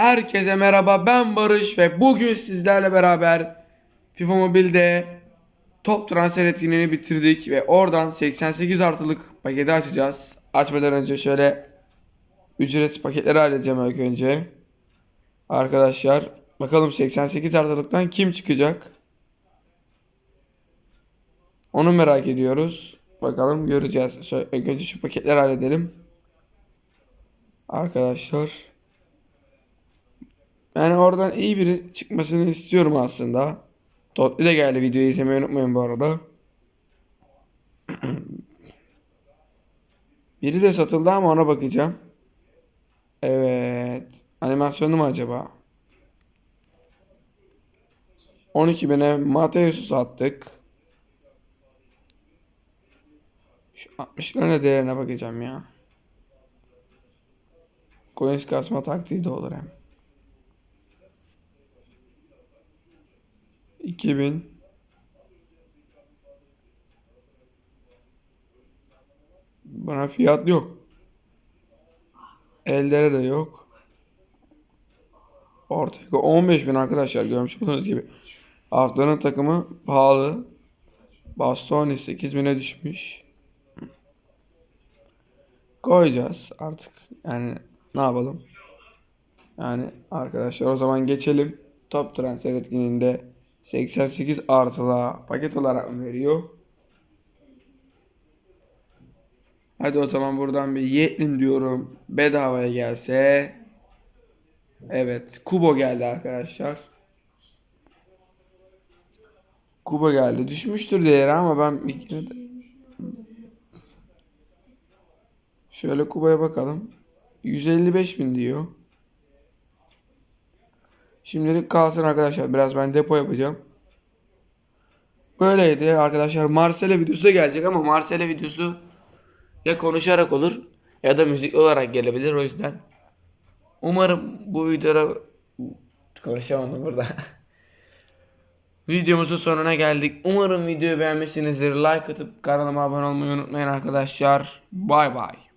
Herkese merhaba ben Barış ve bugün sizlerle beraber FIFA Mobile'de top transfer etkinliğini bitirdik ve oradan 88 artılık paketi açacağız. Açmadan önce şöyle ücretsiz paketleri halledeceğim ilk önce. Arkadaşlar bakalım 88 artılıktan kim çıkacak? Onu merak ediyoruz. Bakalım göreceğiz. Önce şu paketleri halledelim. Arkadaşlar. Yani oradan iyi biri çıkmasını istiyorum aslında. Totli de geldi. Videoyu izlemeyi unutmayın bu arada. Biri de satıldı ama ona bakacağım. Evet. Animasyonu mu acaba? 12 bine Mateus'u sattık. Şu 60 lira değerine bakacağım ya. Coins kasma taktiği de olur hem. 2000 Bana fiyat yok. Ellere de yok. Ortaya 15 bin arkadaşlar görmüş olduğunuz gibi. Haftanın takımı pahalı. Bastoni 8 bine düşmüş. Koyacağız artık. Yani ne yapalım? Yani arkadaşlar o zaman geçelim. Top transfer etkinliğinde 88 artıla paket olarak mı veriyor? Hadi o zaman buradan bir Yetlin diyorum. Bedavaya gelse. Evet. Kubo geldi arkadaşlar. Kubo geldi. Düşmüştür değeri ama ben bir de... Şöyle Kubo'ya bakalım. 155 bin diyor. Şimdilik kalsın arkadaşlar. Biraz ben depo yapacağım. Böyleydi arkadaşlar. Marcelo videosu da gelecek ama Marcelo videosu ya konuşarak olur ya da müzikli olarak gelebilir o yüzden. Umarım bu videoda konuşamadım burada. Videomuzun sonuna geldik. Umarım videoyu beğenmişsinizdir. Like atıp kanalıma abone olmayı unutmayın arkadaşlar. Bay bay.